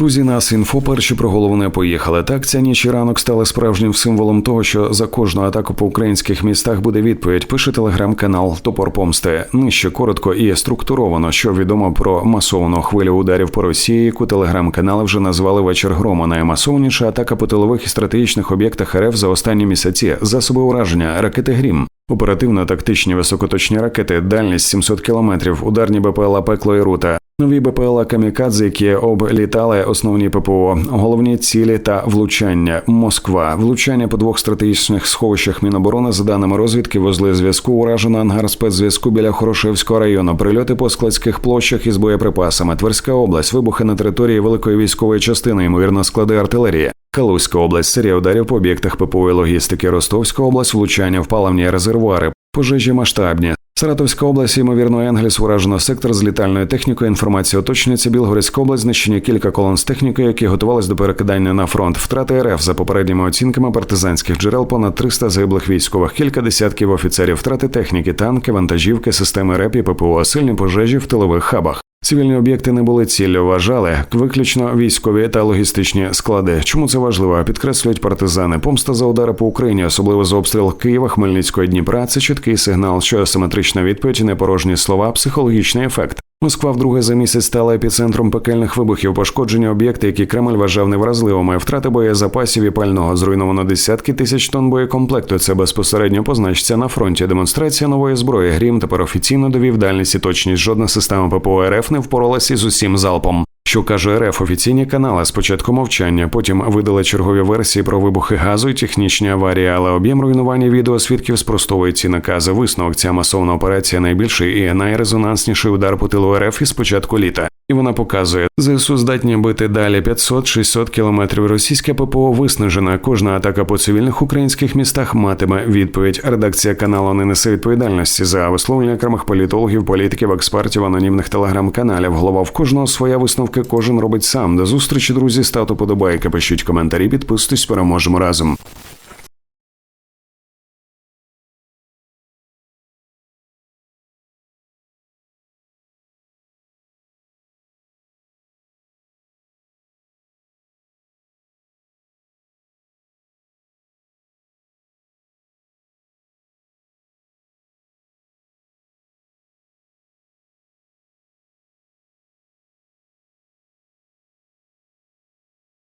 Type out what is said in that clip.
Друзі, нас інфо перші про головне поїхали. Так ця ніч і ранок стали справжнім символом того, що за кожну атаку по українських містах буде відповідь. Пише телеграм-канал Топор Помсти. Нижче коротко і структуровано, що відомо про масовану хвилю ударів по Росії, яку телеграм-канали вже назвали вечір грома. Наймасовніша атака по тилових і стратегічних об'єктах РФ за останні місяці. Засоби ураження ракети Грім. Оперативно-тактичні високоточні ракети, дальність 700 кілометрів, ударні БПЛА «Пекло» і рута, нові БПЛА «Камікадзе», які облітали основні ППО, головні цілі та влучання. Москва, влучання по двох стратегічних сховищах Міноборони. За даними розвідки, вузли зв'язку уражено ангар спецзв'язку біля Хорошевського району, прильоти по складських площах із боєприпасами, Тверська область, вибухи на території великої військової частини, ймовірно, склади артилерії. Калузька область, серія ударів по об'єктах ППО і логістики, Ростовська область, влучання в паливні резервуари, пожежі масштабні. Саратовська область, ймовірно, Енгельс уражено сектор з літальною технікою. Інформація уточнюється. Білгородська область знищені кілька колон з технікою, які готувалися до перекидання на фронт. Втрати РФ за попередніми оцінками партизанських джерел понад 300 загиблих військових, кілька десятків офіцерів, втрати техніки, танки, вантажівки, системи РЕП і ППО, сильні пожежі в тилових хабах. Цивільні об'єкти не були ціллю, вважали виключно військові та логістичні склади. Чому це важливо? Підкреслюють партизани. Помста за удари по Україні, особливо за обстріл Києва, Хмельницького Дніпра. Це чіткий сигнал, що асиметрична відповідь, непорожні слова, психологічний ефект. Москва вдруге за місяць стала епіцентром пекельних вибухів, пошкодження об'єкти, які Кремль вважав невразливими, втрати боєзапасів і пального зруйновано десятки тисяч тонн боєкомплекту. Це безпосередньо позначиться на фронті. Демонстрація нової зброї. Грім тепер офіційно довів дальність і точність. Жодна система ППО РФ не впоралася із усім залпом. Що каже РФ офіційні канали спочатку мовчання, потім видали чергові версії про вибухи газу і технічні аварії, але об'єм руйнування відео свідків спростовує ці накази. Висновок ця масовна операція найбільший і найрезонансніший удар по тилу РФ із початку літа. І вона показує, ЗСУ здатні бити далі 500-600 кілометрів. Російське ППО виснажена. Кожна атака по цивільних українських містах матиме відповідь. Редакція каналу не несе відповідальності за висловлення окремих політологів, політиків, експертів, анонімних телеграм-каналів. Голова в кожного своя висновка. Кожен робить сам. До зустрічі, друзі. Ставте подобайки, пишіть коментарі, підписуйтесь, переможемо разом.